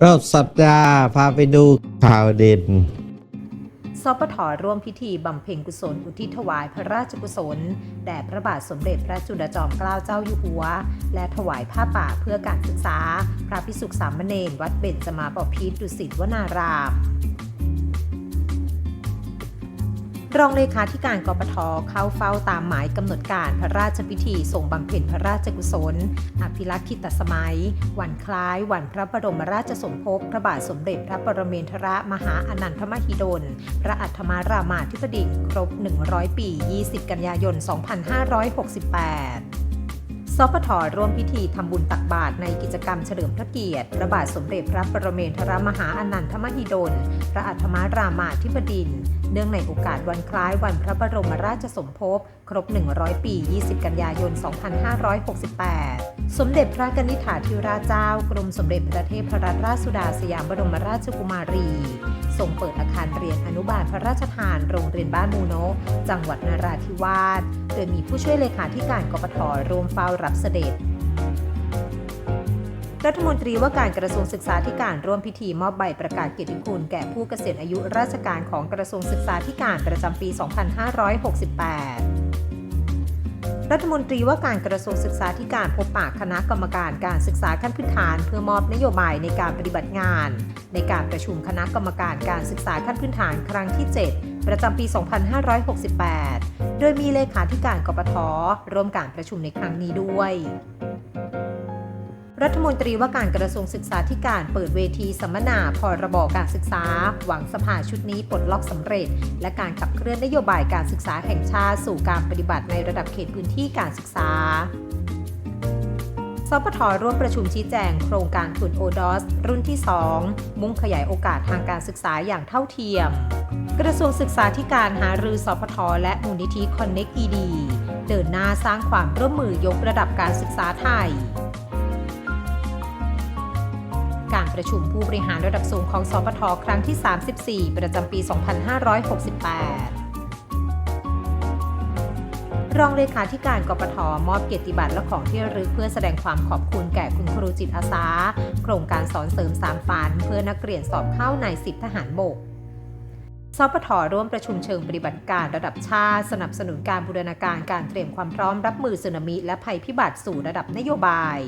รอบสัปดาห์พาไปดูข่าวเด่น สปทร่วมพิธีบำเพ็ญกุศลอุทิศถวายพระราชกุศล แด่พระบาทสมเด็จพระจุลจอมเกล้าเจ้าอยู่หัว และถวายผ้าป่าเพื่อการศึกษา พระพิสุขสามเณรวัดเบญจมาบพิตรดุสิตวนาราม รองเลขาธิการกปทเข้าเฝ้าตามหมายกำหนดการพระราชพิธีส่งบำเพ็ญพระราชกุศล อภิรักษ์ขิตสมัย วันคล้าย วันพระบรมราชสมภพพระบาทสมเด็จพระปรเมนทรมหาอนันทมหิดล พระอัธมารามาธิบดีครบ 100 ปี 20 กันยายน 2568 สปทร่วมพิธีทำบุญตักบาตรในกิจกรรมเฉลิมพระเกียรติ พระบาทสมเด็จพระปรเมนทรมหาอนันทมหิดล พระอัฏฐมารามาธิบดินทร์เนื่องในโอกาสวันคล้ายวันพระบรมราชสมภพ ครบ 100 ปี 20 กันยายน 2568 สมเด็จพระกนิษฐาธิราชเจ้ากรมสมเด็จพระเทพรัตนราชสุดาสยามบรมราชกุมารีทรงเปิดอาคารเรียนอนุบาลพระราชทานโรงเรียนบ้านมูโน จังหวัดนราธิวาส โดยมีผู้ช่วยเลขาธิการกปทร่วมเฝ้ารับเสด็จ รัฐมนตรีว่าการกระทรวงศึกษาธิการร่วมพิธีมอบใบประกาศเกียรติคุณแก่ผู้เกษียณอายุราชการของกระทรวงศึกษาธิการประจำปี 2568รัฐมนตรีว่าการกระทรวงศึกษาธิการพบปะคณะกรรมการการศึกษาขั้นพื้นฐาน เพื่อมอบนโยบายในการปฏิบัติงาน ในการประชุมคณะกรรมการการศึกษาขั้นพื้นฐานครั้งที่ 7 ประจำปี 2568 โดยมีเลขาธิการกปทร่วมการประชุมในครั้งนี้ด้วย รัฐมนตรีว่าการกระทรวงศึกษาธิการเปิดเวทีสัมมนาพรบการศึกษา หวังสภาชุดนี้ปลดล็อกสำเร็จ และการขับเคลื่อนนโยบายการศึกษาแห่งชาติสู่การปฏิบัติในระดับเขตพื้นที่การศึกษา ปทร่วมประชุมชี้แจงโครงการทุนโอดอส รุ่นที่ 2 มุ่งขยายโอกาสทางการศึกษาอย่างเท่าเทียม กระทรวงศึกษาธิการหารือสปทและมูลนิธิ Connect ED เดินหน้าสร้างความร่วมมือยกระดับการศึกษาไทย การประชุมผู้บริหารระดับสูงของสปทครั้งที่ 34 ประจำปี 2568 รองเลขาธิการกปทมอบเกียรติบัตรและของที่ระลึกเพื่อแสดงความขอบคุณแก่คุณครูจิตอาสา โครงการสอนเสริมสามฝันเพื่อนักเรียนสอบเข้าในสิบทหารบกสปทร่วมประชุมเชิงปฏิบัติการระดับชาติ สนับสนุนการบูรณาการการเตรียมความพร้อมรับมือสึนามิและภัยพิบัติสู่ระดับนโยบาย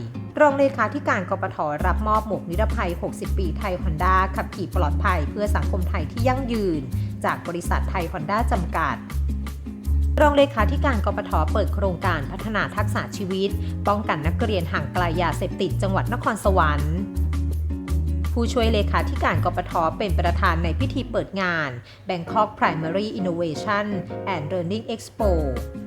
รองเลขาธิการกปทรับมอบหมวกนิรภัย 60 ปีไทยฮอนด้าขับขี่ปลอดภัยเพื่อสังคมไทยที่ยั่งยืน จากบริษัทไทยฮอนด้าจำกัด รองเลขาธิการกปทเปิดโครงการพัฒนาทักษะชีวิต ป้องกันนักเรียนห่างไกลยาเสพติดจังหวัดนครสวรรค์ผู้ช่วยเลขาธิการกปทเป็นประธานในพิธีเปิดงาน Bangkok Primary Innovation and Learning Expo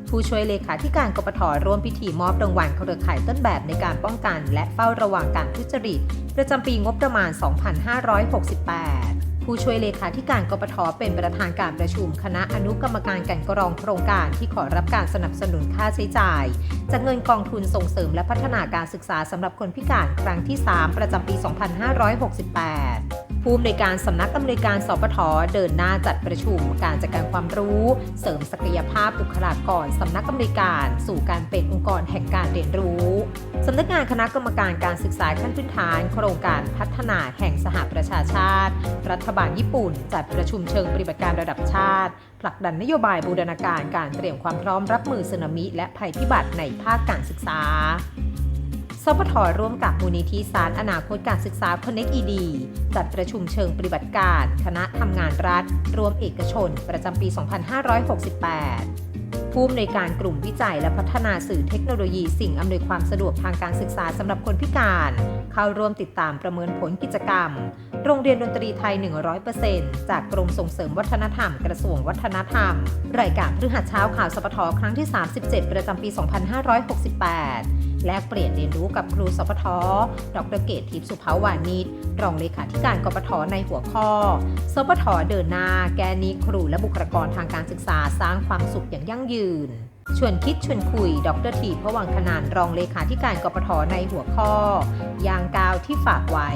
ผู้ช่วยเลขาธิการกปทร่วมพิธีมอบรางวัลเครือข่ายต้นแบบในการป้องกัน และเฝ้าระวังการทุจริต ประจำปีงบประมาณ 2568 ผู้ช่วยเลขาธิการกปทเป็นประธานการประชุม คณะอนุกรรมการกันกรองโครงการที่ขอรับการสนับสนุนค่าใช้จ่าย จากเงินกองทุนส่งเสริมและพัฒนาการศึกษาสำหรับคนพิการครั้งที่ 3 ประจำปี 2568 ผู้อำนวยการสำนักอำนวยการสปทเดินหน้าจัดประชุมการจัดการความรู้ เสริมศักยภาพบุคลากรสำนักอำนวยการ สู่การเป็นองค์กรแห่งการเรียนรู้สำนักงานคณะกรรมการการศึกษาขั้นพื้นฐาน โครงการพัฒนาแห่งสหประชาชาติ รัฐบาลญี่ปุ่น จัดประชุมเชิงปฏิบัติการระดับชาติ ผลักดันนโยบายบูรณาการการเตรียมความพร้อมรับมือสึนามิ และภัยพิบัติในภาคการศึกษา สปทร่วมกับมูลนิธิสารอนาคตการศึกษา Connect ED จัดประชุมเชิงปฏิบัติการ คณะทำงานรัฐ รวมเอกชน ประจำปี 2568 ผู้อำนวยการกลุ่มวิจัยและพัฒนาสื่อเทคโนโลยีสิ่งอำนวยความสะดวกทางการศึกษาสำหรับคนพิการ เข้าร่วมติดตามประเมินผลกิจกรรม โรงเรียนดนตรีไทย 100%จากกรมส่งเสริมวัฒนธรรม กระทรวงวัฒนธรรม รายการพฤหัสเช้าข่าวสปทครั้งที่ 37 ประจำปี 2568 แลกเปลี่ยนเรียนรู้กับครูสปทดรเกตทิพย์สุภาวานิชรองเลขาธิการกปทในหัวข้อสปทเดินหน้า แกนนี้ครูและบุคลากรทางการศึกษาสร้างความสุขอย่างยั่งยืนชวนคิดชวนคุย ดรทีพวังคณานรองเลขาธิการกปทในหัวข้อ ยางกาวที่ฝากไว้